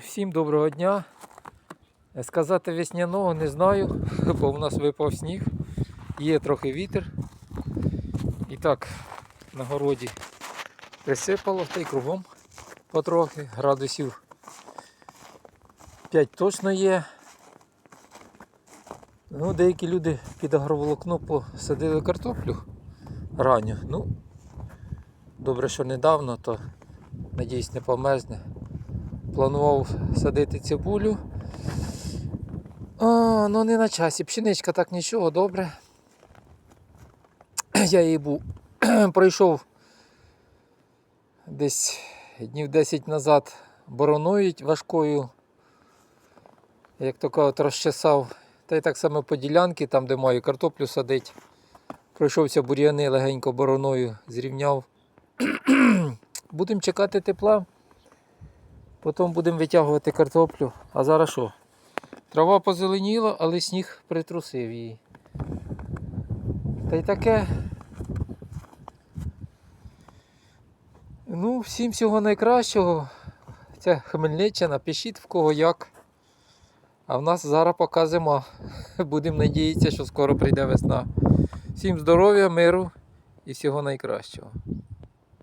Всім доброго дня. Сказати весняного не знаю, бо у нас випав сніг, є трохи вітер. І так, на городі присипало, та й кругом потрохи, градусів 5 точно є. Ну, деякі люди під агроволокно посадили картоплю ранню. Ну, добре, що недавно, то надіюсь не померзне. Планував садити цибулю. А, ну не на часі. Пшеничка так нічого, добре. Я її був пройшов десь днів 10 назад бороною важкою. Як то кажуть, розчесав. Та й так само по ділянці, там де маю картоплю садить. Пройшовся бур'яни легенько бороною, зрівняв. Будемо чекати тепла. Потім будемо витягувати картоплю. А зараз що? Трава позеленіла, але сніг притрусив її. Та й таке. Ну, всім всього найкращого. Це Хмельниччина, пишіть в кого як. А в нас зараз поки зима. Будемо надіятися, що скоро прийде весна. Всім здоров'я, миру і всього найкращого.